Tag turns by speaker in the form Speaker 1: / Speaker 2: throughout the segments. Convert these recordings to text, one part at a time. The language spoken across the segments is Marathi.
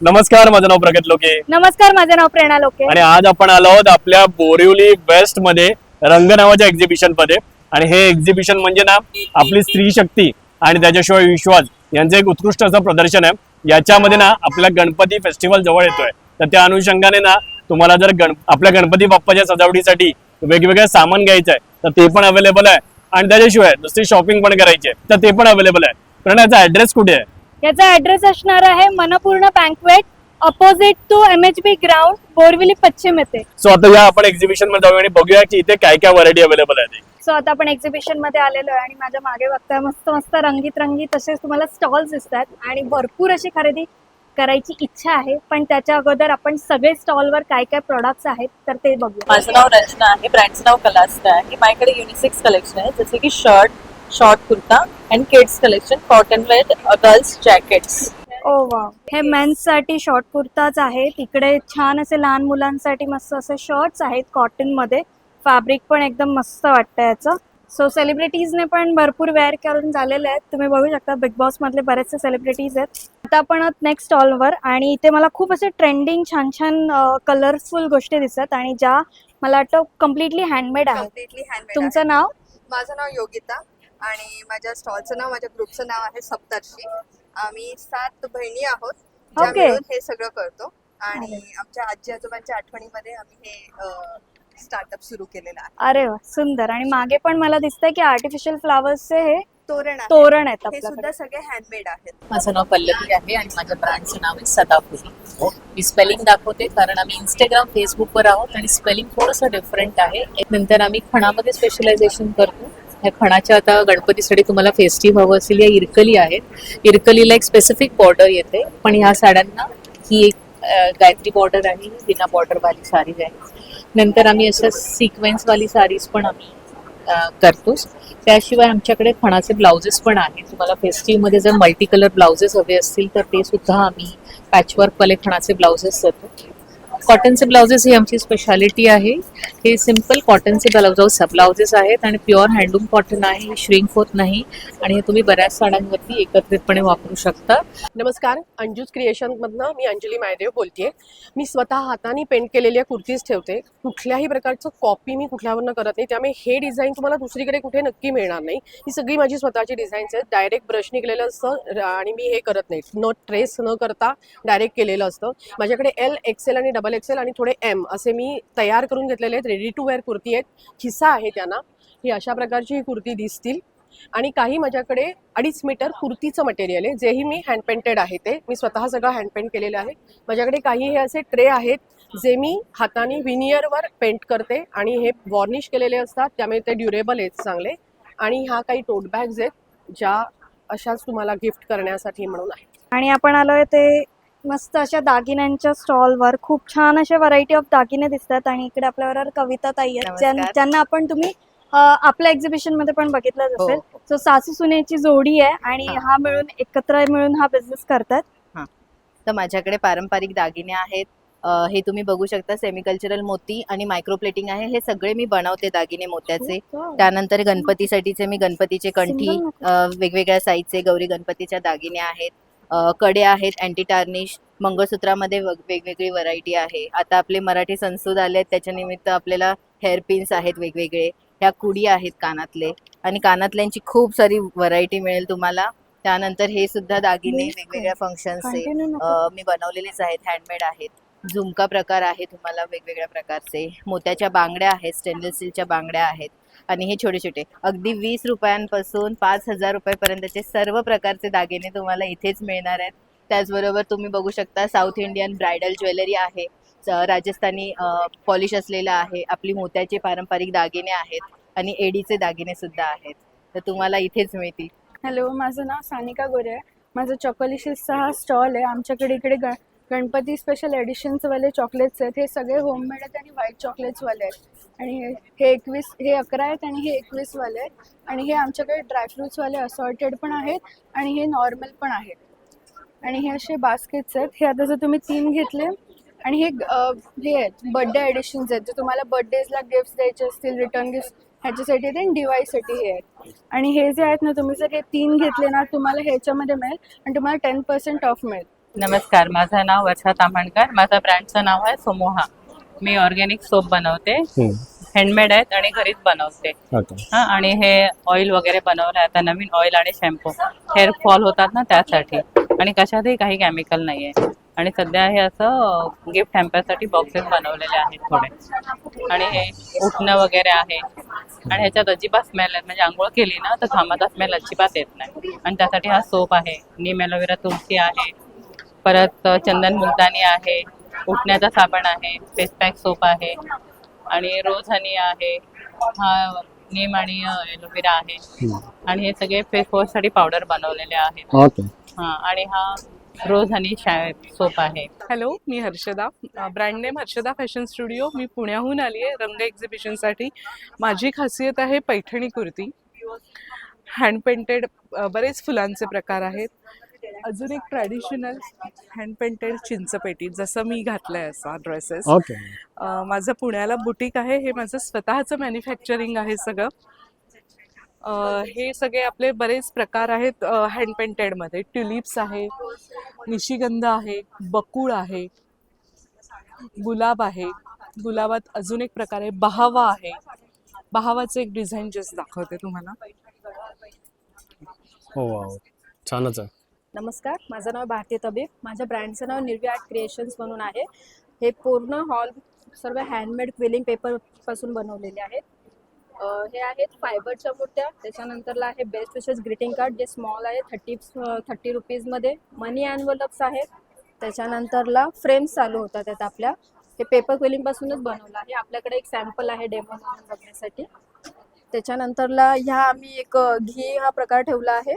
Speaker 1: नमस्कार माझं नाव प्रगत लोके.
Speaker 2: नमस्कार माझं नाव प्रेरणा लोके.
Speaker 1: आणि आज आपण आलो आहोत आपल्या बोरिवली वेस्टमध्ये रंग नावाच्या एक्झिबिशनमध्ये. आणि हे एक्झिबिशन म्हणजे ना आपली स्त्री शक्ती आणि त्याच्याशिवाय विश्वास यांचं एक उत्कृष्ट असं प्रदर्शन आहे. याच्यामध्ये ना आपला गणपती फेस्टिवल जवळ येतोय. तर त्या अनुषंगाने ना तुम्हाला जर गण आपल्या गणपती बाप्पाच्या सजावटीसाठी वेगवेगळं सामान घ्यायचं आहे तर ते पण अवेलेबल आहे. आणि त्याच्याशिवाय दुसरी शॉपिंग पण करायची आहे तर ते पण अवेलेबल आहे. पण याचा ऍड्रेस कुठे आहे?
Speaker 2: याचा ऍड्रेस असणार आहे Manpurna banquet opposite to M H B ground Borivali पश्चिम येथे.
Speaker 1: सो आता या आपण एक्झिबिशनमध्ये जाऊया आणि बघूया की इथे काय काय व्हरायटी अवेलेबल आहे ते.
Speaker 2: सो आता आपण एक्झिबिशनमध्ये आलेलो आहे आणि माझ्या मागे बघताय मस्त मस्त रंगीत रंगीत तसेच तुम्हाला स्टॉल्स दिसतात आणि भरपूर अशी खरेदी करायची इच्छा आहे. पण त्याच्या अगोदर आपण सगळे स्टॉलवर काय काय प्रोडक्ट्स आहेत तर ते बघूया.
Speaker 3: माझं नाव रचना आहे ब्रँडचं नाव कलास्टा आहे. माझ्याकडे युनिसेक्स कलेक्शन आहे जसे की shirt short kurta and kids collection cotton wear girls jackets
Speaker 2: ओ वा हे मेन्ससाठी शॉर्ट कुर्ताच आहे तिकडे छान असे लहान मुलांसाठी मस्त असे शर्ट्स आहेत कॉटनमध्ये. फॅब्रिक पण एकदम मस्त वाटतं याचं. सो सेलिब्रिटीजने पण भरपूर वेअर करून झालेले आहेत. तुम्ही बघू शकता बिग बॉस मधले बरेचसे सेलिब्रिटीज आहेत. आता आपण नेक्स्ट स्टॉलवर आणि इथे मला खूप असे ट्रेंडिंग छान छान कलरफुल गोष्टी दिसतात आणि ज्या मला वाटतं कम्प्लिटली हँडमेड
Speaker 4: हँडमेड
Speaker 2: तुमचं नाव?
Speaker 4: माझं नाव योगिता. आणि माझ्या स्टॉलचं नाव माझ्या ग्रुपचं नाव आहे सप्तर्षी. आम्ही सात बहिणी आहोत ज्या
Speaker 2: Okay.
Speaker 4: मिळून हे सगळं करतो. आणि आमच्या आजी आजोबांच्या आठवणीमध्ये आम्ही हे स्टार्टअप सुरू केलेलं आहे.
Speaker 2: अरे वा सुंदर. आणि मागे पण मला दिसतंय की आर्टिफिशियल फ्लावर्सचे हे
Speaker 4: तोरण आहे.
Speaker 2: तोरण आहेत
Speaker 4: हे
Speaker 2: आपल्याकडे.
Speaker 4: सुद्धा सगळे हँडमेड आहेत.
Speaker 3: माझं नाव पल्लवी आहे आणि माझ्या ब्रँडचं नाव आहे सदाफुली. मी स्पेलिंग दाखवते कारण आम्ही इंस्टाग्राम फेसबुकवर आहोत आणि स्पेलिंग थोडंसं डिफरंट आहे. नंतर आम्ही खणामध्ये स्पेशलायझेशन करतो. ह्या खणाच्या आता गणपतीसाठी तुम्हाला फेस्टिव्ह हवं असेल या इरकली आहेत. इरकलीला एक स्पेसिफिक बॉर्डर येते. पण ह्या साड्यांना ही एक गायत्री बॉर्डर आणि बिना बॉर्डरवाली साडीज आहे. नंतर आम्ही असं सिक्वेन्सवाली साडीज पण आम्ही करतोच त्याशिवाय आमच्याकडे खणाचे ब्लाउजेस पण आहेत. तुम्हाला फेस्टिव्हमध्ये जर मल्टी कलर ब्लाउजेस हवे असतील तर ते सुद्धा आम्ही पॅचवर्कवाले खणाचे ब्लाउजेस देतो. कॉटनचे ब्लाउजेस ही आमची स्पेशालिटी आहे. हे सिंपल कॉटनचे ब्लाउज ब्लाउजेस आहेत आणि प्युअर हँडलूम कॉटन आहे श्रिंक होत नाही आणि हे तुम्ही बऱ्याच साड्यांवरती एकत्रितपणे वापरू शकता.
Speaker 5: नमस्कार अंजूज क्रिएशनमधनं मी अंजली मायदेव बोलतेय. मी स्वतः हाताने पेंट केलेल्या कुर्तीज ठेवते. कुठल्याही प्रकारचं कॉपी मी कुठल्यावरनं करत नाही. त्यामुळे हे डिझाईन तुम्हाला दुसरीकडे कुठे नक्की मिळणार नाही. ही सगळी माझी स्वतःची डिझाईन्स आहेत. डायरेक्ट ब्रश निघलेलं असतं आणि मी हे करत नाही. न ट्रेस न करता डायरेक्ट केलेलं असतं. माझ्याकडे एल एक्सेल आणि डबल एक्सेल आणि थोडे एम असे मी तयार करून घेतलेले आहेत. रेडी टू वेअर कुर्ती आहेत. खिस्सा आहे त्यांना. ही अशा प्रकारची ही कुर्ती दिसतील. आणि काही माझ्याकडे अडीच मीटर कुर्तीचं मटेरियल आहे. जेही मी हँड पेंटेड आहे ते. मी स्वतः सगळं हँड पेंट केलेलं आहे. माझ्याकडे काही हे असे ट्रे आहेत जे मी हाताने विनियरवर पेंट करते आणि हे वॉर्निश केलेले असतात. त्यामुळे ते ड्युरेबल आहेत चांगले. आणि ह्या काही टोट बॅग्स आहेत ज्या अशाच तुम्हाला गिफ्ट करण्यासाठी म्हणून आहेत.
Speaker 2: आणि आपण आलोय ते मस्त अशा दागिन्यांच्या स्टॉलवर खूप छान अशा व्हरायटी ऑफ दागिने दिसतात आणि इकडे आपल्याबरोबर कविता ताई आहेत ज्यां-
Speaker 6: नमस्कार.
Speaker 2: ज्यांना आपण तुम्ही अं, आपल्या एक्झिबिशनमध्ये पण बघितलंच
Speaker 6: हो,
Speaker 2: असेल
Speaker 6: हो.
Speaker 2: सो सासू सुनेची जोडी आहे आणि
Speaker 6: हा.
Speaker 2: हा मिळून एकत्र मिळून हा बिझनेस करतात
Speaker 6: तर माझ्याकडे पारंपरिक दागिने आहेत अ, हे तुम्ही बघू शकता सेमिकल्चरल मोती आणि मायक्रो प्लेटिंग आहे हे सगळे मी बनवते दागिने मोत्याचे त्यानंतर गणपतीसाठीचे मी गणपतीचे कंठी
Speaker 2: Single मोती.
Speaker 6: अ, वेगवेगळ्या साईजचे गौरी गणपतीच्या दागिने आहेत कडे आहेत. अँटी टार्निश मंगळसूत्रामध्ये वग- वेगवेगळी व्हरायटी आहे. आता आपले मराठी संस्कृत आले आहेत. त्याच्या निमित्त आपल्याला हेअर पिन्स आहेत वेगवेगळे. ह्या कुडी आहेत कानातले. आणि कानातल्यांची खूप सारी व्हरायटी मिळेल तुम्हाला. त्यानंतर हे सुद्धा दागिने वेगवेगळ्या फंक्शनचे मी बनवलेलेच आहेत. हँडमेड आहेत. झुमका प्रकार आहे तुम्हाला वेगवेगळ्या प्रकारचे. मोत्याच्या बांगड्या आहेत स्टेनलेस स्टीलच्या बांगड्या आहेत आणि हे छोटे छोटे अगदी वीस रुपयांपासून पाच हजार रुपयापर्यंतचे सर्व प्रकारचे दागिने तुम्हाला इथेच मिळणार आहेत. त्याचबरोबर तुम्ही बघू शकता साऊथ इंडियन ब्रायडल ज्वेलरी आहे. राजस्थानी पॉलिश असलेलं आहे. आपली मोत्याचे पारंपरिक दागिने आहेत आणि एडीचे दागिने सुद्धा आहेत. तर तुम्हाला इथेच मिळतील.
Speaker 7: हॅलो माझं नाव सानिका गोरे आहे. माझं चॉकोलिशिसचा हा स्टॉल आहे. आमच्याकडे इकडे गणपती स्पेशल एडिशन्सवाले चॉकलेट्स आहेत. हे सगळे होममेड आहेत आणि व्हाईट चॉकलेट्सवाले आहेत. आणि हे एकवीस हे अकरा आहेत आणि हे एकवीसवाले आहेत. आणि हे आमच्याकडे ड्रायफ्रूट्सवाले असॉर्टेड पण आहेत आणि हे नॉर्मल पण आहेत. आणि हे असे बास्केट्स आहेत. हे आता जर तुम्ही तीन घेतले आणि हे हे आहेत बड्डे एडिशन्स आहेत. जे तुम्हाला बड्डेजला गिफ्ट द्यायचे असतील रिटर्न गिफ्ट ह्याच्यासाठी ते डिवाईससाठी हे आहेत. आणि हे जे आहेत ना तुम्ही जर हे तीन घेतले ना तुम्हाला ह्याच्यामध्ये मिळेल आणि तुम्हाला टेन पर्सेंट ऑफ मिळेल.
Speaker 8: नमस्कार माझं नाव वर्षा ताम्हणकर माझ्या ब्रँडचं नाव आहे सोमोहा. मी ऑर्गॅनिक सोप बनवते हँडमेड आहेत आणि घरीच बनवते. हा आणि हे ऑइल वगैरे बनवलं आहे आता नवीन ऑइल आणि शॅम्पू हेअर फॉल होतात ना त्यासाठी. आणि कशातही काही केमिकल नाही आहे आणि सध्या हे असं गिफ्ट हॅम्परसाठी बॉक्सेस बनवलेले आहेत थोडे. आणि हे उठणं वगैरे आहे. आणि ह्याच्यात अजिबात स्मेल आहेत म्हणजे आंघोळ केली ना तर घामाचा स्मेल अजिबात येत नाही. आणि त्यासाठी हा सोप आहे. नीम एलोवेरा तुलसी आहे. परत चंदन मुलतानी आहे उठण्याचा साबण आहे फेस पॅक सोप आहे आणि रोज हनी आहे हा नीम आणि एलोवेरा आहे. आणि हे सगळे फेस वॉशसाठी पावडर बनवलेले आहेत.
Speaker 9: ओके.
Speaker 8: हा आणि हा रोज हनी सोप आहे.
Speaker 10: हॅलो मी Harshada. Brand name Harshada fashion studio मी पुण्याहून आली आहे रंग एक्झिबिशनसाठी माझी खासियत आहे पैठणी कुर्ती. हँड पेंटेड बरेच फुलांचे प्रकार आहेत. अजून एक ट्रॅडिशनल हँड पेंटेड चिंचपेटी जसं मी घातलं आहे असा ड्रेसेस
Speaker 9: ओके
Speaker 10: माझं पुण्याला बुटीक आहे हे माझं स्वतःचं मॅन्युफॅक्चरिंग आहे सगळं. अ, हे सगळे आपले बरेच प्रकार आहेत हँड पेंटेडमध्ये ट्युलिप्स आहे निशिगंध आहे बकुळ आहे गुलाब आहे. गुलाबात अजून एक प्रकार आहे बहावा आहे. बहावाचं एक डिझाईन जस्ट दाखवते तुम्हाला.
Speaker 9: हो छानच आहे.
Speaker 7: नमस्कार माझं नाव भारती तबीब. माझ्या ब्रँडचं नाव निर्वी आर्ट क्रिएशन्स म्हणून आहे. हे पूर्ण हॉल सर्व हँडमेड क्विलिंग पेपरपासून बनवलेले आहेत. हे आहेत फायबरच्या मूर्त्या त्याच्यानंतरला आहे बेस्ट विशेष ग्रीटिंग कार्ड जे स्मॉल आहे थर्टी थर्टी रुपीजमध्ये मनी अँडवलप्स आहेत. त्याच्यानंतरला फ्रेम्स चालू होतात त्यात आपल्या. हे पेपर क्विलिंगपासूनच बनवलं आहे. आपल्याकडे एक सॅम्पल आहे डेमो म्हणून बघण्यासाठी. त्याच्यानंतरला ह्या आम्ही एक घी हा प्रकार ठेवला आहे.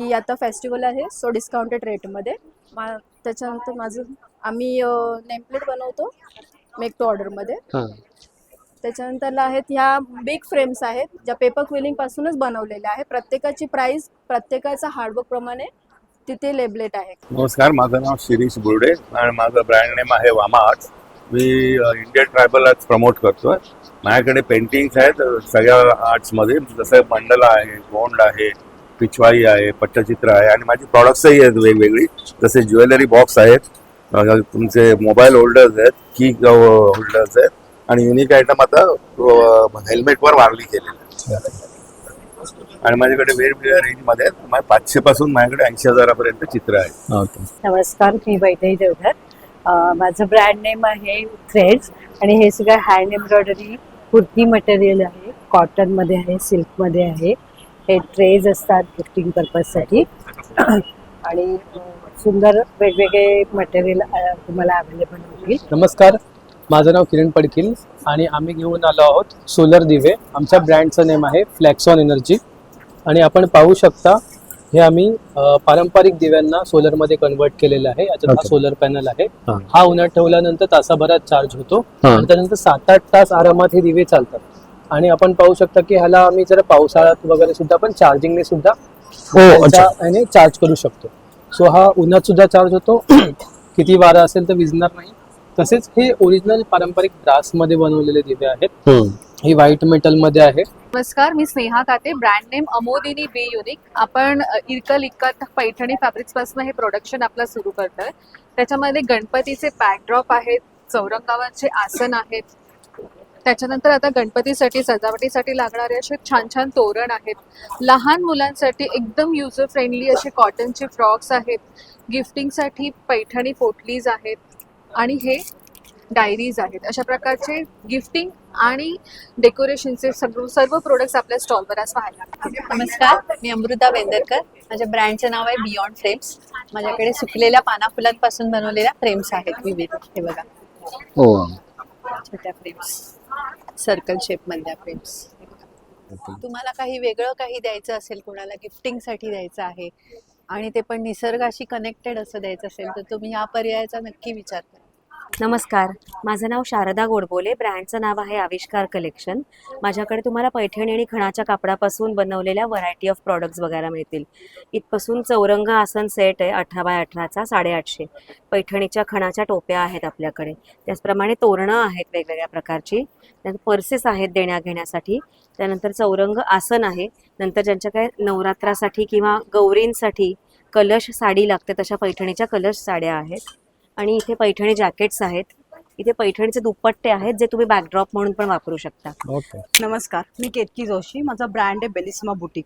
Speaker 7: की आता फेस्टिवल आहे सो डिस्काउंटेड रेटमध्ये मा त्याच्यानंतर माझं आम्ही नेमप्लेट बनवतो मेक टू ऑर्डरमध्ये
Speaker 9: हां.
Speaker 7: त्याच्यानंतरला आहेत ह्या बिग फ्रेम्स आहेत ज्या पेपर क्विलिंगपासूनच बनवलेल्या आहे प्रत्येकाची प्राईस प्रत्येकाचा हार्डवर्क प्रमाणे तिथे लेबलेट आहे.
Speaker 11: नमस्कार माझं नाव शिरीष बुर्डे आणि माझं ब्रँड नेम आहे वामा आर्ट्स. मी इंडियन ट्रायबल आर्ट्स प्रमोट करतोय. माझ्याकडे पेंटिंग्स आहेत सगळ्या आर्ट्समध्ये जसं मंडला आहे गोंड आहे पिछवाई आहे पट्टचित्र आहे आणि माझी प्रॉडक्ट्सही आहेत वेगवेगळी. जसे ज्वेलरी बॉक्स आहेत तुमचे मोबाईल होल्डर्स आहेत की होल्डर्स आहेत आणि युनिक आयटम आता हेल्मेटवर वारली केलेली आहे. आणि माझ्याकडे वेगवेगळ्या रेंजमध्ये पाचशे पासून माझ्याकडे ऐंशी हजारापर्यंत चित्र
Speaker 9: ओके.
Speaker 12: नमस्कार मी वैदेही देवधर. अं, माझं ब्रँड नेम आहे थ्रेड्स आणि हे सगळं हँड एम्ब्रॉयडरी कुर्ती मटेरियल आहे कॉटनमध्ये आहे सिल्कमध्ये आहे. हे ट्रेज असतात गिफ्टिंग पर्पजसाठी आणि सुंदर वेगवेगळे मटेरियल तुम्हाला अवेलेबल होतील.
Speaker 5: नमस्कार. माझं नाव किरण पडकील आणि आम्ही घेऊन आलो आहोत सोलर दिवे. आमच्या ब्रँडचं नेम आहे फ्लॅक्सॉन एनर्जी. आणि आपण पाहू शकता हे आम्ही पारंपरिक दिव्यांना सोलरमध्ये कन्वर्ट केलेलं आहे. याच्यात हा
Speaker 9: Okay.
Speaker 5: सोलर पॅनल आहे.
Speaker 9: हा.
Speaker 5: उन्हात ठेवल्यानंतर तासाभरात चार्ज होतो. आणि त्यानंतर सात आठ तास आरामात हे दिवे चालतात. आणि आपण पाहू शकता की ह्याला आम्ही जर पावसाळ्यात वगैरे सुद्धा पण चार्जिंगने सुद्धा
Speaker 9: हो
Speaker 5: ह्याने चार्ज करू शकतो. सो हा उन्हात सुद्धा चार्ज होतो. किती वारा असेल तर विझणार नाही. तसेच हे ओरिजिनल पारंपरिक ब्रासमध्ये बनवलेले दिवे आहेत. ही व्हाईट मेटलमध्ये आहे.
Speaker 13: नमस्कार मी Sneha Kate. Brand name Amodini be unique आपण इरकल इक्कत पैठणी फॅब्रिक्सपासून हे प्रोडक्शन आपलं सुरू करतोय. त्याच्यामध्ये गणपतीचे बॅकड्रॉप आहेत चौरंगावांचे आसन आहेत त्याच्यानंतर आता गणपतीसाठी सजावटीसाठी लागणारे असे छान छान तोरण आहेत. लहान मुलांसाठी एकदम युजर फ्रेंडली असे कॉटनचे फ्रॉक्स आहेत. गिफ्टिंगसाठी पैठणी पोटलीज आहेत. आणि हे डायरीज आहेत. अशा प्रकारचे गिफ्टिंग आणि डेकोरेशनचे सर्व सर्व प्रोडक्ट्स आपल्या स्टॉलवर आज पाहायला.
Speaker 12: नमस्कार मी अमृता बेंदरकर माझ्या ब्रँडचं नाव आहे बियॉन्ड फ्रेम्स माझ्याकडे सुकलेल्या पाना फुलांपासून बनवलेल्या फ्रेम्स आहेत विविध. हे बघा.
Speaker 9: हो.
Speaker 12: छोट्या फ्रेम्स सर्कल शेप मधल्या फ्रेम्स तुम्हाला काही वेगळं काही द्यायचं असेल कोणाला गिफ्टिंगसाठी द्यायचं आहे आणि ते पण निसर्गाशी कनेक्टेड असं द्यायचं असेल तर तुम्ही या पर्यायाचा नक्की विचार करा.
Speaker 14: नमस्कार. माझं नाव शारदा गोडबोले. ब्रँडचं नाव आहे आविष्कार कलेक्शन. माझ्याकडे तुम्हाला पैठणी आणि खणाच्या कापडापासून बनवलेल्या व्हरायटी ऑफ प्रॉडक्ट्स बघायला मिळतील. इथपासून चौरंग आसन सेट आहे अठरा बाय अठराचा साडेआठशे. पैठणीच्या खणाच्या टोप्या आहेत आपल्याकडे. त्याचप्रमाणे तोरणं आहेत वेगवेगळ्या प्रकारची. त्यानंतर पर्सेस आहेत देण्या घेण्यासाठी त्यानंतर चौरंग आसन आहे. नंतर ज्यांच्या काय नवरात्रासाठी किंवा गौरींसाठी कलश साडी लागते तशा पैठणीच्या कलश साड्या आहेत. आणि इथे पैठणी जॅकेट्स आहेत. इथे पैठणीचे दुपट्टे आहेत जे तुम्ही बॅकड्रॉप म्हणून पण वापरू शकता.
Speaker 9: ओके.
Speaker 15: नमस्कार मी केतकी जोशी. माझा ब्रँड आहे बेलिस्मा बुटीक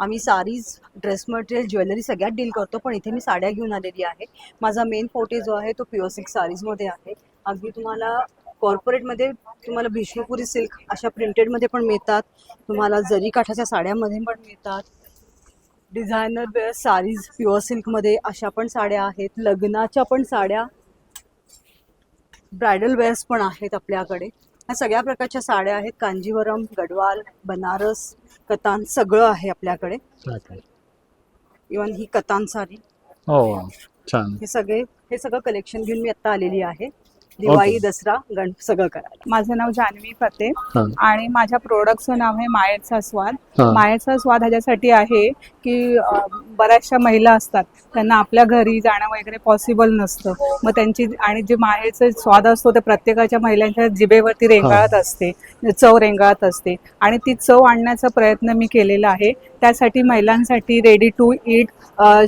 Speaker 15: आम्ही साडीज ड्रेस मटेरियल ज्वेलरी सगळ्यात डील करतो पण इथे मी साड्या घेऊन आलेली आहे. माझा मेन फोटे जो आहे तो प्युअर सिल्क साडीजमध्ये आहे. अगदी तुम्हाला कॉर्पोरेटमध्ये तुम्हाला विष्णुपुरी सिल्क अशा प्रिंटेडमध्ये पण मिळतात. तुम्हाला जरी काठाच्या साड्यामध्ये पण मिळतात. डिझायनर वेअर साडीज प्युअर सिल्कमध्ये अशा पण साड्या आहेत. लग्नाच्या पण साड्या ब्रायडल वेअर्स पण आहेत आपल्याकडे. ह्या सगळ्या प्रकारच्या साड्या आहेत. कांजीवरम गडवाल बनारस कतान सगळं आहे आपल्याकडे. इवन ही कतान साडी.
Speaker 9: हो छान.
Speaker 15: हे सगळे हे सगळं कलेक्शन घेऊन मी आता आलेली आहे. दिवाळी दसरा गण सगळं करायला.
Speaker 16: माझं नाव जान्हवी फते. आणि माझ्या प्रोडक्टचं नाव आहे मायेचा स्वाद. मायेचा स्वाद ह्याच्यासाठी आहे की बऱ्याचशा महिला असतात. त्यांना आपल्या घरी जाणं वगैरे पॉसिबल नसतं. मग त्यांची आणि जे मायेचा स्वाद असतो ते प्रत्येकाच्या महिलांच्या जिभेवरती रेंगाळत असते. चव रेंगाळत असते. आणि ती चव आणण्याचा प्रयत्न मी केलेला आहे. त्यासाठी महिलांसाठी रेडी टू इट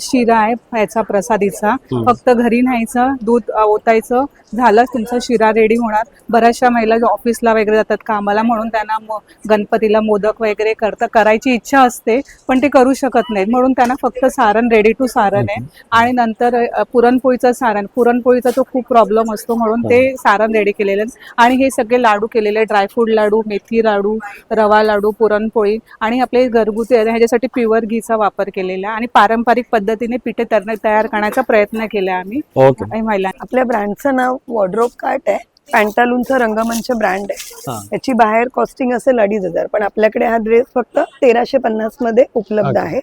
Speaker 16: शिरा आहे ह्याचा प्रसादीचा. फक्त घरी न्यायचं दूध ओतायचं झालं तुमचा शिरा रेडी होणार. बऱ्याचशा महिला ऑफिसला वगैरे जातात कामाला म्हणून त्यांना म- गणपतीला मोदक वगैरे करता करायची इच्छा असते पण ते करू शकत नाहीत. म्हणून त्यांना फक्त सारण रेडी टू सारण आहे. आणि नंतर पुरणपोळीचं सारण. पुरणपोळीचा तो खूप प्रॉब्लेम असतो म्हणून ते सारण रेडी केलेलं आणि हे सगळे लाडू केलेले ड्रायफ्रूट लाडू मेथी लाडू रवा लाडू पुरणपोळी आणि आपले घरगुती आहे, ह्याच्यासाठी प्युअर घीचा वापर केलेला आहे. आणि पारंपरिक पद्धतीने पिठे तर तयार करण्याचा प्रयत्न केला आम्ही.
Speaker 9: ओके.
Speaker 16: आणि महिला
Speaker 17: आपल्या ब्रँडचं नाव वॉर्ड्रोप कार्ट आहे. पॅन्टालूनचा रंगमंच ब्रँड आहे.
Speaker 9: हा.
Speaker 17: याची बाहेर कॉस्टिंग असेल अडीच हजार पण आपल्याकडे हा ड्रेस फक्त तेराशे पन्नासमध्ये उपलब्ध. आहे.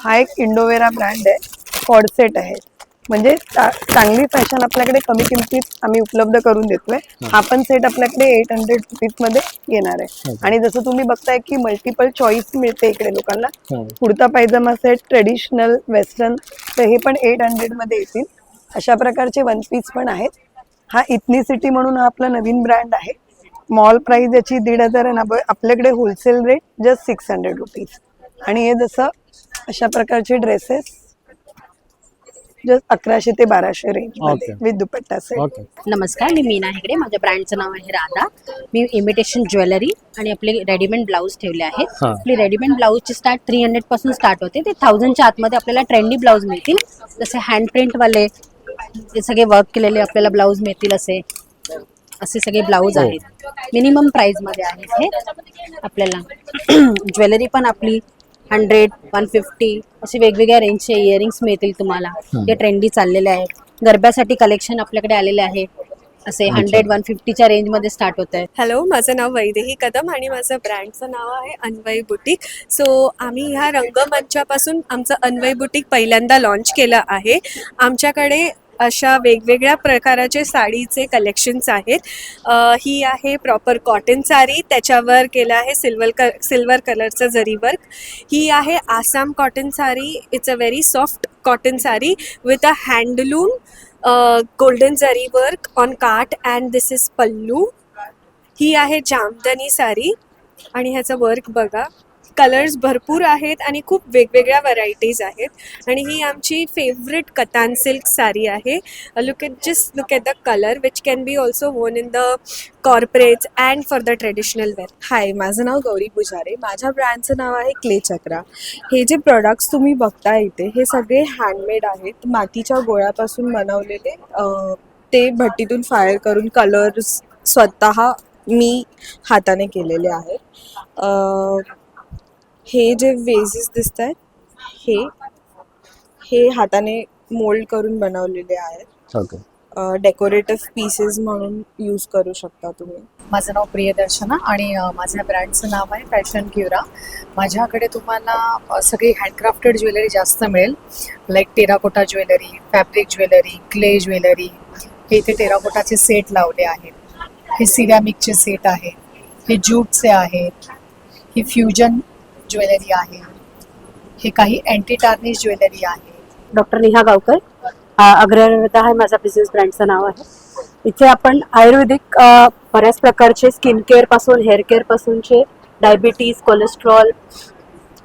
Speaker 17: हा एक इंडोवेरा ब्रँड आहे. कॉडसेट आहे. म्हणजे चांगली फॅशन आपल्याकडे कमी किमतीत आम्ही उपलब्ध करून देतोय. हा. पण सेट आपल्याकडे एट हंड्रेड रुपीजमध्ये येणार आहे. आणि जसं तुम्ही बघताय की मल्टिपल चॉईस मिळते इकडे लोकांना. Kurta pyjama set traditional western तर हे पण एट हंड्रेडमध्ये येतील. अशा प्रकारचे वन पीस पण आहेत. हा इथनी सिटी म्हणून हा आपला नवीन ब्रँड आहे. मॉल प्राइस याची दीड हजार आहे आपल्याकडे wholesale rate just six hundred rupees आणि हे जसं अशा प्रकारचे ड्रेसेस जस्ट अकराशे ते बाराशे रेंजमध्ये
Speaker 9: Okay.
Speaker 17: With dupatta set
Speaker 9: okay
Speaker 18: नमस्कार मी मीना हेगडे माझ्या ब्रँडचं नाव आहे राधा. मी इमिटेशन ज्वेलरी आणि आपले रेडीमेड ब्लाऊज ठेवले आहेत.
Speaker 9: हा.
Speaker 18: आपली रेडीमेड ब्लाऊजची स्टार्ट थ्री हंड्रेडपासून स्टार्ट होते. ते थाउजंडच्या आतमध्ये आपल्याला ट्रेंडी ब्लाऊज मिळतील. जसे हँड प्रिंटवाले ते सगळे वर्क केलेले आपल्याला ब्लाऊज मिळतील असे असे सगळे ब्लाऊज
Speaker 9: हो.
Speaker 18: आहेत. मिनिमम प्राईजमध्ये आहेत हे आपल्याला. ज्वेलरी पण आपली हंड्रेड वन फिफ्टी असे वेगवेगळ्या रेंजचे इयरिंग्स मिळतील तुम्हाला. जे ट्रेंडी चाललेले आहेत. गरब्यासाठी कलेक्शन आपल्याकडे आलेले आहे. असे हंड्रेड वन फिफ्टीच्या रेंजमध्ये स्टार्ट होत आहे
Speaker 19: हॅलो माझं नाव वैदेही कदम आणि माझं ब्रँडचं नाव आहे अन्वय बुटीक. सो आम्ही ह्या रंगमंचापासून आमचं अन्वय बुटीक पहिल्यांदा लॉन्च केलं आहे. आमच्याकडे अशा वेगवेगळ्या प्रकाराचे साडीचे कलेक्शन्स आहेत. ही आहे प्रॉपर कॉटन साडी. त्याच्यावर केलं आहे सिल्वर क सिल्वर कलरचं जरी वर्क ही आहे Assam cotton sari. It's a very soft cotton sari with a handloom golden zari work on काट अँड दिस इज पल्लू ही आहे जामदनी साडी. आणि ह्याचं वर्क बघा. कलर्स भरपूर आहेत आणि खूप वेगवेगळ्या व्हरायटीज आहेत. आणि ही आमची फेवरेट कतान सिल्क साडी आहे. Look at just look at the colour which can be also worn in the corporates and for the traditional wear
Speaker 20: hi माझं नाव गौरी पुजारे. माझ्या ब्रँडचं नाव आहे क्ले चक्रा. हे जे प्रोडक्ट्स तुम्ही बघता इथे हे सगळे हँडमेड आहेत. मातीच्या गोळ्यापासून बनवलेले uh, ते भट्टीतून फायर करून कलर्स स्वतः मी हाताने केलेले आहेत. Uh, हे जे वेझेस दिसत आहेत हे हे हाताने मोल्ड करून बनवलेले आहेत.
Speaker 9: ओके
Speaker 20: डेकोरेटिव्ह पीसेस म्हणून यूज करू शकता तुम्ही.
Speaker 13: माझं नाव प्रियदर्शना आणि अ, माझ्या ब्रँडचं नाव आहे फॅशन क्युरा माझ्याकडे तुम्हाला अ, सगळी हँडक्राफ्टेड ज्वेलरी जास्त मिळेल. Like terracotta jewellery fabric jewellery clay jewellery हे इथे टेराकोटाचे सेट लावले आहेत. हे सिरॅमिकचे सेट आहे. हे ज्यूटचे आहेत ही फ्युजन ज्वेलरी आहे. हे काही अँटी टार्निश ज्वेलरी आहे.
Speaker 14: डॉक्टर नेहा गावकर अग्रता आहे माझा बिझनेस ब्रँडचं नाव आहे. इथे आपण आयुर्वेदिक बऱ्याच प्रकारचे स्किन केअरपासून हेअर केअर पासूनचे डायबिटीज कोलेस्ट्रॉल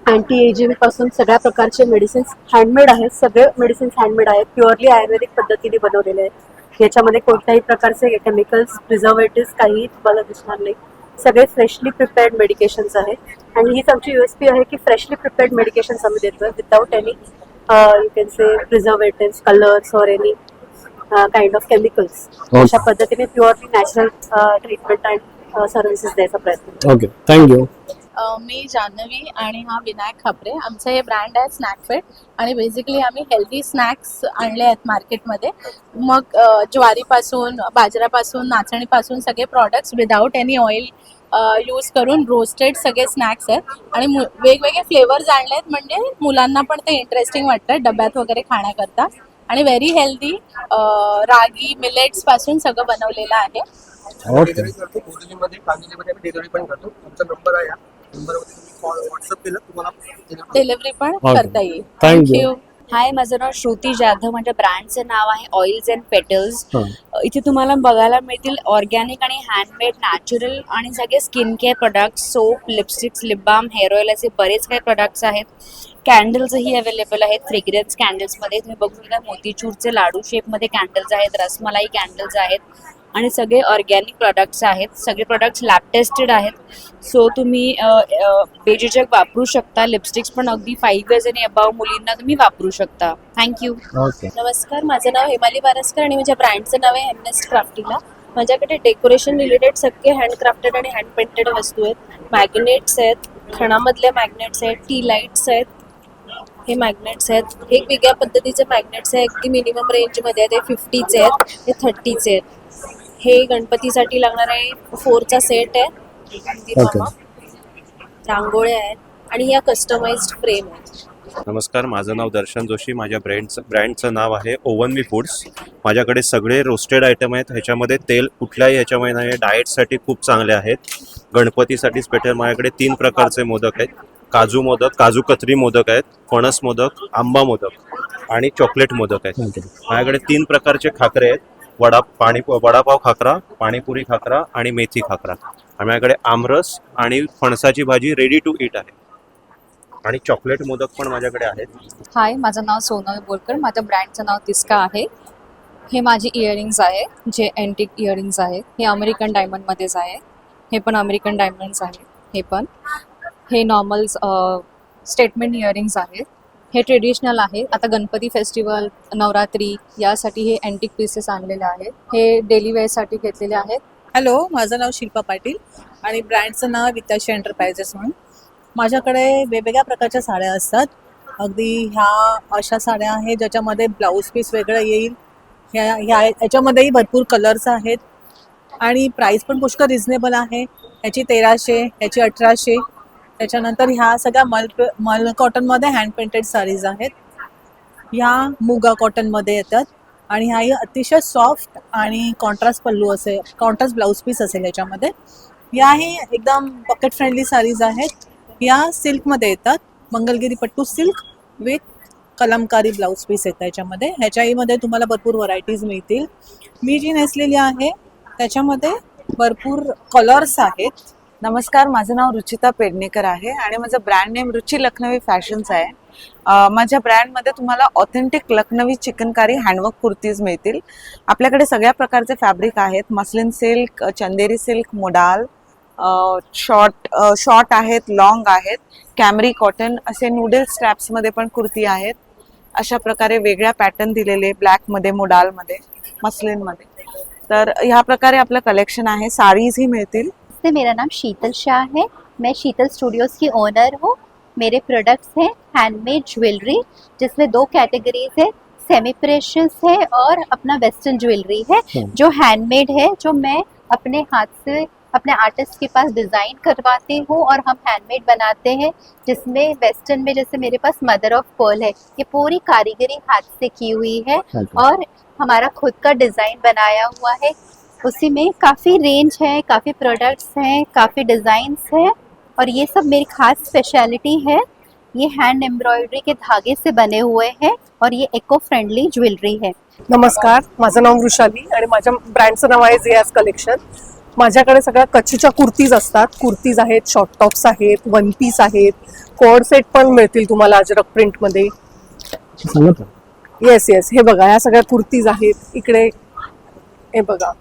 Speaker 12: अँटी एजिंगपासून सगळ्या प्रकारचे मेडिसिन्स हँडमेड आहेत. सगळे मेडिसिन्स हँडमेड आहेत. प्युअरली आयुर्वेदिक पद्धतीने बनवलेले आहेत. याच्यामध्ये कोणत्याही प्रकारचे केमिकल्स प्रिझर्वेटिव्ह काही तुम्हाला दिसणार नाही. सगळे फ्रेशली प्रिपेअर्ड मेडिकेशन्स आहेत. आणि हीच आमची युएसपी आहे की फ्रेशली प्रिपेअर्ड मेडिकेशन्स आम्ही देतोय without any you can say preservative colours or any kind of chemicals. अशा पद्धतीने purely natural treatment and services द्यायचा प्रयत्न
Speaker 9: ओके थँक्यू
Speaker 21: मी जान्हवी आणि हा विनायक खापरे. आमचं हे ब्रँड आहे स्नॅकफेड आणि बेसिकली आम्ही हेल्दी स्नॅक्स आणले आहेत मार्केटमध्ये मग ज्वारीपासून बाजऱ्यापासून नाचणीपासून सगळे products without any oil use करून रोस्टेड सगळे स्नॅक्स आहेत. आणि मु- वेगवेगळे फ्लेवर्स आणले आहेत म्हणजे मुलांना पण ते इंटरेस्टिंग वाटतं डब्यात वगैरे खाण्याकरता. आणि व्हेरी हेल्दी रागी मिलेट्सपासून सगळं बनवलेलं आहे.
Speaker 22: डिलिव्हरी पण करतो. आमचा नंबर आहे. या नंबरवरती तुम्ही कॉल व्हॉट्सअप केलं तुम्हाला
Speaker 21: डिलिव्हरी पण
Speaker 9: Okay.
Speaker 21: करता येईल.
Speaker 9: You.
Speaker 23: हाय माझं नाव श्रुती जाधव माझ्या ब्रँडचं नाव आहे ऑइल्स अँड पेटल्स. इथे तुम्हाला बघायला मिळतील ऑर्गॅनिक आणि हँडमेड नॅचरल आणि सगळे skin care products soap lipsticks lip balm hair oil असे बरेच काही प्रोडक्ट्स आहेत. कॅन्डल्सही अवेलेबल आहेत फ्रेग्रन्स कॅन्डल्समध्ये तुम्ही बघू शकता मोतीचूरचे लाडू शेपमध्ये कॅन्डल्स आहेत रसमलाई कॅन्डल्स आहेत. आणि सगळे ऑर्गॅनिक प्रोडक्ट्स आहेत. सगळे प्रोडक्ट्स लॅब टेस्टेड आहेत. सो तुम्ही बेझिझक वापरू शकता. लिपस्टिक्स पण अगदी फाईव्ह इयर्स आणि अबाव मुलींना तुम्ही वापरू शकता. थँक्यू
Speaker 24: नमस्कार. माझं नाव हेमाली बारसकर आणि माझ्या ब्रँडचं नाव आहे एमनेस्ट क्राफ्टिला माझ्याकडे डेकोरेशन रिलेटेड सगळे हँडक्राफ्टेड आणि हँड पेंटेड वस्तू आहेत. मॅग्नेट्स आहेत. खणामधल्या मॅग्नेट्स आहेत. टी लाईट्स आहेत. हे मॅग्नेट्स आहेत. हे वेगळ्या पद्धतीचे मॅग्नेट्स आहेत. अगदी मिनिमम रेंजमध्ये आहेत. हे फिफ्टीचे आहेत. हे थर्टीचे आहेत. हे गणपतीसाठी लागणारे फोरचा सेट आहे. रांगोळ्या आहेत. आणि या कस्टमाइज्ड फ्रेम आहेत.
Speaker 25: नमस्कार माझं नाव दर्शन जोशी. माझ्या ब्रँडचं ब्रँडचं नाव आहे ओवन मी फूड्स. माझ्याकडे सगळे रोस्टेड आयटम आहेत. ह्याच्यामध्ये तेल कुठल्याही ह्याच्यामध्ये नाही. डाएटसाठी खूप चांगले आहेत. गणपतीसाठी स्पेशल माझ्याकडे तीन प्रकारचे मोदक आहेत. काजू मोदक काजू कतरी मोदक आहेत. फणस मोदक आंबा मोदक आणि चॉकलेट मोदक आहेत. माझ्याकडे तीन प्रकारचे खाकरे आहेत. वडा पाणी वडापाव खाकरा पाणीपुरी खाकरा आणि मेथी खाकरा. माझ्याकडे आमरस आणि फणसाची भाजी रेडी टू इट आहे. आणि चॉकलेट मोदक पण माझ्याकडे आहेत.
Speaker 13: हाय माझं नाव सोनल बोरकर. माझ्या ब्रँडचं नाव तिस्का आहे. हे माझे इयरिंग्स आहे जे अँटिक इयरिंग्स आहेत हे अमेरिकन डायमंडमध्येच आहे. हे पण अमेरिकन डायमंड्स आहेत हे पण. हे नॉर्मल स्टेटमेंट इयरिंग्स आहेत. हे ट्रेडिशनल आहे. आता गणपती फेस्टिवल नवरात्री यासाठी हे अँटिक पीसेस आणलेले आहेत. हे डेली वेअरसाठी घेतलेले आहेत.
Speaker 19: हॅलो माझं नाव शिल्पा पाटील आणि ब्रँडचं नाव विताशी एंटरप्राइजेस म्हणून. माझ्याकडे वेगवेगळ्या प्रकारच्या साड्या असतात. अगदी ह्या अशा साड्या आहेत ज्याच्यामध्ये ब्लाऊज पीस वेगळं येईल. ह्या ह्या याच्यामध्येही भरपूर कलर्स आहेत. आणि प्राईस पण पुष्कळ रिझनेबल आहे. ह्याची तेराशे ह्याची अठराशे त्याच्यानंतर ह्या सगळ्या मल मल कॉटनमध्ये हँड पेंटेड साडीज आहेत. ह्या मुगा कॉटनमध्ये येतात. आणि ह्याही अतिशय सॉफ्ट आणि कॉन्ट्रास्ट पल्लू असेल कॉन्ट्रास्ट ब्लाऊज पीस असेल याच्यामध्ये. याही एकदम पॉकेट फ्रेंडली साडीज आहेत. या सिल्कमध्ये येतात. Mangalagiri pattu silk with Kalamkari blouse piece येतं याच्यामध्ये. ह्याच्याहीमध्ये तुम्हाला भरपूर व्हरायटीज मिळतील. मी जी नेसलेली आहे त्याच्यामध्ये भरपूर कलर्स आहेत.
Speaker 26: नमस्कार माझं नाव रुचिता पेडणेकर आहे आणि माझं brand name Ruchi Lucknowi fashions आहे. माझ्या ब्रँडमध्ये तुम्हाला ऑथेंटिक लखनवी चिकनकारी हँडवर्क कुर्तीज मिळतील. आपल्याकडे सगळ्या प्रकारचे फॅब्रिक आहेत. Muslin silk Chanderi silk modal short short आहेत लॉंग आहेत. कॅमरी कॉटन असे नूडल स्ट्रॅप्समध्ये पण कुर्ती आहेत. अशा प्रकारे वेगळ्या पॅटर्न दिलेले ब्लॅकमध्ये मोडालमध्ये मस्लिनमध्ये तर ह्या प्रकारे आपलं कलेक्शन आहे. साडीजही मिळतील.
Speaker 27: नमस्ते मेरा नाम शीतल शाह है। मैं शीतल स्टूडियोज की ओनर हूँ। मेरे प्रोडक्ट्स हैं हैंडमेड ज्वेलरी जिसमें दो कैटेगरीज है सेमी प्रेशियस है और अपना वेस्टर्न ज्वेलरी है जो हैंडमेड है जो मैं अपने हाथ से अपने आर्टिस्ट के पास डिज़ाइन करवाती हूँ और हम हैंडमेड बनाते हैं जिसमें वेस्टर्न में जैसे मेरे पास मदर ऑफ़ पर्ल है ये पूरी कारीगरी हाथ से की हुई है और हमारा खुद का डिज़ाइन बनाया हुआ है। उसी में काफ़ी रेंज है काफ़ी प्रोडक्ट्स हैं काफ़ी डिज़ाइंस हैं और ये सब मेरी खास स्पेशलिटी है। ये हैंड एम्ब्रॉयडरी के धागे से बने हुए हैं और ये इको फ्रेंडली ज्वेलरी है।
Speaker 5: नमस्कार माझं नाव वृषाली आणि माझ्या ब्रँडचं नाव आहे जियास कलेक्शन माझ्याकडे सगळ्या कच्छीच्या कुर्तीज असतात. कुर्तीज आहेत शॉर्ट टॉप्स आहेत वन पीस आहेत.
Speaker 28: कोड सेट पण मिळतील तुम्हाला अजरक प्रिंट मध्ये.
Speaker 1: सांगत
Speaker 28: येस येस हे बघा ह्या सगळ्या कुर्तीज आहेत. इकडे हे बघा.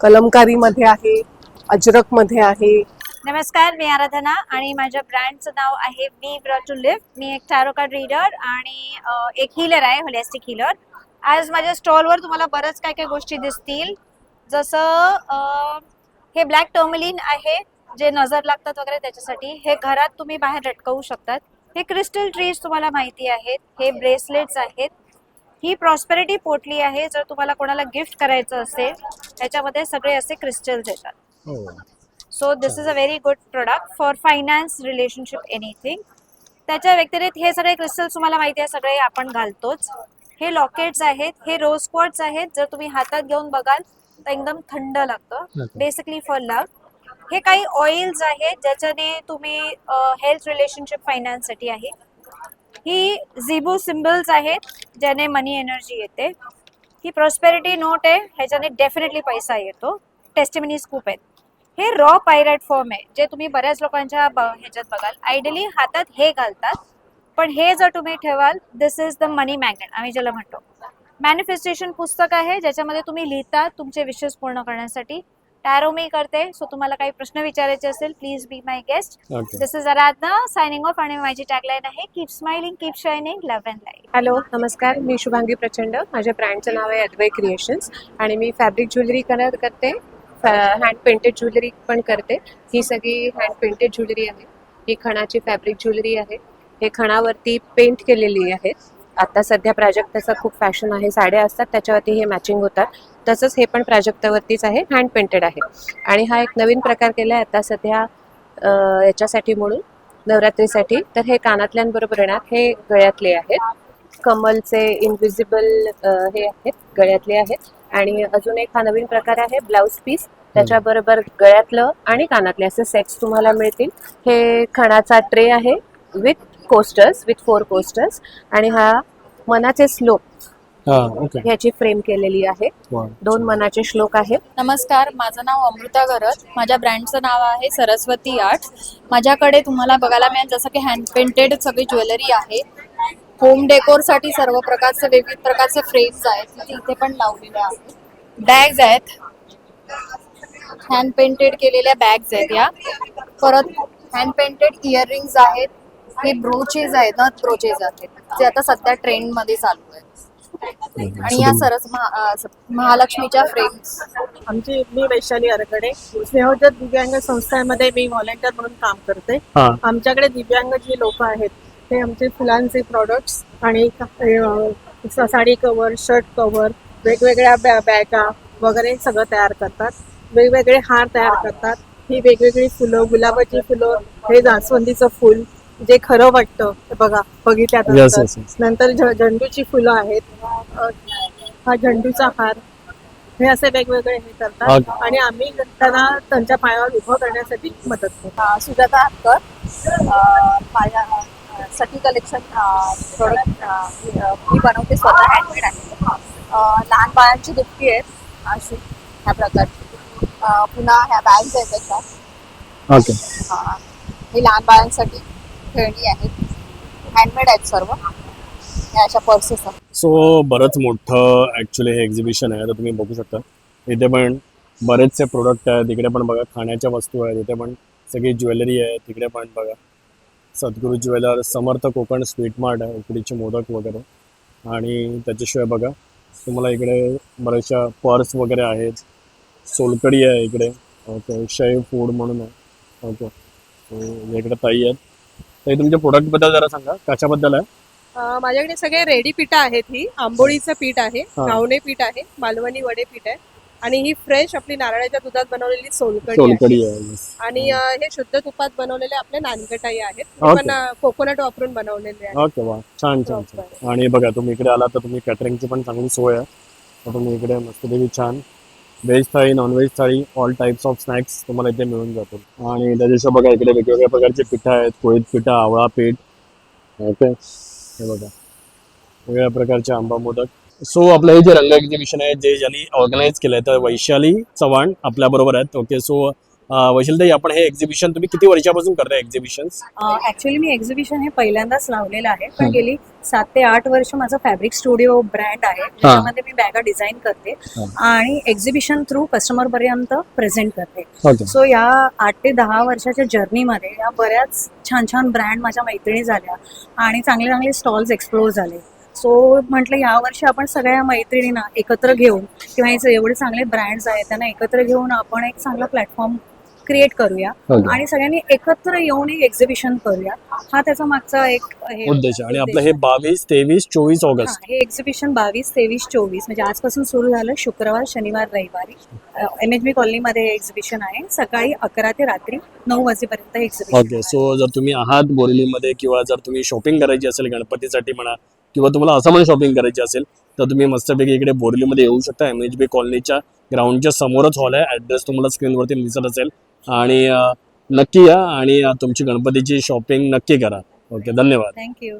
Speaker 28: कलमकारीमध्ये आहे अजरकमध्ये आहे.
Speaker 29: नमस्कार मी आराधना आणि माझ्या ब्रँडचं नाव आहे मी ब्रॉ टू लिव्ह. मी एक टॅरो कार्ड रीडर आणि एक हिलर आहे होलिस्टिक हिलर आज माझ्या स्टॉलवर तुम्हाला बरंच काय काय गोष्टी दिसतील. जसं हे ब्लॅक टर्मलिन आहे जे नजर लागतात वगैरे त्याच्यासाठी. हे घरात तुम्ही बाहेर लटकवू शकतात. हे क्रिस्टल ट्रीज तुम्हाला माहिती आहेत. हे ब्रेसलेट्स आहेत. ही प्रॉस्पेरिटी पोटली आहे. जर तुम्हाला कोणाला गिफ्ट करायचं असेल त्याच्यामध्ये सगळे असे क्रिस्टल्स येतात. So this is a very good product for finance relationship anything त्याच्या व्यतिरिक्त हे सगळे क्रिस्टल्स तुम्हाला माहिती आहे सगळे आपण घालतोच. हे लॉकेट्स आहेत हे रोज क्वार्ट्स आहेत. जर तुम्ही हातात घेऊन बघाल तर एकदम थंड लागतं. बेसिकली फॉर लव्ह हे काही ऑइल्स आहेत ज्याच्याने तुम्ही हेल्थ रिलेशनशिप फायनान्ससाठी आहे. ही झिबू सिम्बल्स आहेत ज्याने मनी एनर्जी येते. ही प्रॉस्पेरिटी नोट आहे ह्याच्याने डेफिनेटली पैसा येतो. टेस्टिमनी स्कूप आहेत. हे रॉ पायरेट फॉर्म आहे जे तुम्ही बऱ्याच लोकांच्या ब- ह्याच्यात बघाल. आयडियली हातात हे घालतात पण हे जर तुम्ही ठेवाल this is the money magnet आम्ही ज्याला म्हणतो. मॅनिफेस्टेशन पुस्तक आहे ज्याच्यामध्ये तुम्ही लिहिता तुमचे विशेष पूर्ण करण्यासाठी. टॅरो मी करते. सो तुम्हाला काही प्रश्न विचारायचे असेल please be my guest. This is Aradhana signing off आणि माझी टॅगलाईन आहे keep smiling keep shining love and light
Speaker 28: hello नमस्कार. मी शुभांगी प्रचंड. माझ्या ब्रँडचं नाव आहे अद्वय क्रिएशन्स आणि मी फॅब्रिक ज्वेलरी करत करते. हँड पेंटेड ज्वेलरी पण करते. ही सगळी हँड पेंटेड ज्वेलरी आहे. ही खणाची फॅब्रिक ज्वेलरी आहे. हे खणावरती पेंट केलेली आहे. आता सध्या प्राजक्ताचं खूप फॅशन आहे. साड्या असतात त्याच्यावरती हे मॅचिंग होतात. तसंच हे पण प्राजक्तावरतीच आहे हँड पेंटेड आहे. आणि हा एक नवीन प्रकार केला आहे आता सध्या याच्यासाठी म्हणून नवरात्रीसाठी. तर हे कानातल्यांबरोबर येणार हे गळ्यातले आहेत. कमलचे इनविजिबल हे आहेत गळ्यातले आहेत. आणि अजून एक हा नवीन प्रकार आहे ब्लाऊज पीस त्याच्याबरोबर गळ्यातलं आणि कानातले असे सेट्स तुम्हाला मिळतील. हे खणाचा ट्रे आहे with coasters with four coasters आणि हा मनाचे
Speaker 1: स्लोप ओके
Speaker 28: ह्याची फ्रेम केलेली आहे. दोन मनाचे श्लोक आहेत.
Speaker 13: नमस्कार माझं नाव अमृता गरज. माझ्या ब्रँडचं नाव आहे सरस्वती आर्ट. माझ्याकडे तुम्हाला बघायला मिळेल जसं की हँड पेंटेड सगळी ज्वेलरी आहे. होम डेकोरसाठी सर्व प्रकारचे विविध प्रकारचे फ्रेम्स आहेत. ते इथे पण लावलेले आहेत. बॅग्स आहेत. हँड पेंटेड केलेल्या बॅग्स आहेत या. परत हँड पेंटेड इयरिंग्स आहेत. हे ब्रोचेस आहेत नथ ब्रोचेस आहेत. जे आता सध्या ट्रेंडमध्ये चालू आहेत. आणि या सरस महा- अं, महालक्ष्मीच्या फ्रेम्स
Speaker 20: आमची मी वैशाली अरकडे स्नेहोजत दिव्यांग संस्थेमध्ये मी व्हॉलेंटियर म्हणून काम करते.
Speaker 1: हा.
Speaker 20: आमच्याकडे दिव्यांग जी लोक आहेत ते आमचे फुलांचे प्रॉडक्ट्स आणि अं, स- साडी कवर शर्ट कवर वेगवेगळ्या बॅ बॅगा वगैरे सगळं तयार करतात. वेगवेगळे हार तयार करतात. ही वेगवेगळी फुलं गुलाबाची फुलं हे जास्वंदीचं फुल जे खरं वाटतं ते बघा
Speaker 1: Yes, yes,
Speaker 20: बघितल्यानंतर
Speaker 1: yes.
Speaker 20: नंतर झ- झेंडूची फुलं आहेत. अं, हा झेंडूचा हार. हे असे वेगवेगळे हे करतात. आणि आम्ही त्यांना त्यांच्या पायावर उभं करण्यासाठी मदत करतो.
Speaker 30: अ, सुजाता हक्कर अ, माझ्या अ, सखी कलेक्शन प्रोडक्ट मी बनवते स्वतः हँडमेड आहे. अ, लहान बाळांची दुपटी आहेत. अशी ह्या प्रकारची. अ, पुन्हा ह्या बॅग्स आहेत त्याच्यात.
Speaker 1: ओके
Speaker 30: अ, हे लहान बाळांसाठी खेळणी आहेत. हँडमेड आहेत सर्व. अशा पर्सेस
Speaker 1: सो बरंच मोठं ॲक्च्युली हे एक्झिबिशन आहे. तर तुम्ही बघू शकता. इथे पण बरेचसे प्रोडक्ट आहेत. तिकडे पण बघा खाण्याच्या वस्तू आहेत. इथे पण सगळी ज्वेलरी आहे. तिकडे पण बघा. Sadguru jeweller Samarth Konkan sweet mart आहे. उकडीचे मोदक वगैरे. आणि त्याच्याशिवाय बघा तुम्हाला इकडे बऱ्याचशा पर्स वगैरे आहेत. सोलकडी आहे इकडे. ओके शैव फूड म्हणून आहे. ओके इकडे ताई आहेत. तुमच्या प्रोडक्टबद्दल जरा सांगा. कशाबद्दल आहे?
Speaker 20: अ, माझ्याकडे सगळे रेडी पीठ आहेत ही. आंबोळीचं पीठ आहे
Speaker 1: हा.
Speaker 20: घावणे पीठ आहे मालवणी वडे पीठ आहे. आणि ही फ्रेश आपली नारळाच्या दुधात बनवलेली सोलकडी आहे. आणि अ, हे शुद्ध तुपात बनवलेले आपले नानकटाई आहेत. हे
Speaker 1: Okay.
Speaker 20: पण कोकोनट वापरून बनवलेले
Speaker 1: ओके वा. छान छान छान. आणि बघा तुम्ही इकडे आला तर तुम्ही कॅटरिंगची पण चांगली सोय आहे. तर तुम्ही इकडे मस्तपैकी छान veg thali non veg thali all types of snacks तुम्हाला इथे मिळून जातात आणि त्याच्याशिवाय बघा इकडे वेगवेगळ्या प्रकारचे पिठा आहेत. कोळीत पिठा आवळा पीठ. ओके? हे बघा. वेगवेगळ्या प्रकारचे आंबा मोदक. सो आपलं हे जे रंग एक्झिबिशन आहे जे ज्यांनी ऑर्गनाईज केलं आहे तर वैशाली चव्हाण आपल्याबरोबर आहेत. ओके सो वैशालीताई आपण हे एक्झिबिशन तुम्ही किती वर्षापासून करताय एक्झिबिशन
Speaker 13: ऍक्च्युली मी एक्झिबिशन हे पहिल्यांदाच लावलेलं आहे. पण. गेली सात ते आठ वर्ष माझं फॅब्रिक स्टुडिओ ब्रँड आहे. त्याच्यामध्ये मी बॅगा डिझाईन करते आणि एक्झिबिशन थ्रू कस्टमर पर्यंत प्रेझेंट करते. सो या आठ ते दहा वर्षाच्या जर्नीमध्ये या बऱ्याच छान छान ब्रँड माझ्या मैत्रिणी झाल्या आणि चांगले चांगले स्टॉल्स एक्सप्लोर झाले. सो म्हटलं यावर्षी आपण सगळ्या मैत्रिणींना एकत्र घेऊन किंवा एवढे चांगले ब्रँड्स आहेत त्यांना एकत्र घेऊन आपण एक चांगला प्लॅटफॉर्म क्रिएट करूया.
Speaker 1: Okay.
Speaker 13: आणि सगळ्यांनी एकत्र येऊन एक एक्झिबिशन करूया. हा त्याचा मागचा एक हे
Speaker 1: उद्देश आणि आपलं हे बावीस तेवीस चोवीस
Speaker 13: हा,
Speaker 1: ऑगस्ट.
Speaker 13: हे एक्झिबिशन बावीस तेवीस चोवीस. म्हणजे आजपासून सुरू झालं. शुक्रवार शनिवार रविवारी. एम एच बी कॉलनीमध्ये हे एक्झिबिशन आहे. सकाळी अकरा ते रात्री नऊ वाजेपर्यंत हे एक्झिबिशन
Speaker 1: ओके सो जर तुम्ही आहात बोरिवलीमध्ये किंवा जर तुम्ही शॉपिंग करायची असेल गणपतीसाठी म्हणा किंवा तुम्हाला असं म्हणून शॉपिंग करायची असेल तर तुम्ही मस्तपैकी इकडे बोरिवलीमध्ये येऊ शकता. एम एच बी कॉलनीच्या ग्राउंडच्या समोरच हॉल आहे. ॲड्रेस तुम्हाला स्क्रीनवरती दिसत असेल. आणि नक्की या आणि तुमची गणपतीची शॉपिंग नक्की करा. ओके धन्यवाद.
Speaker 13: थँक्यू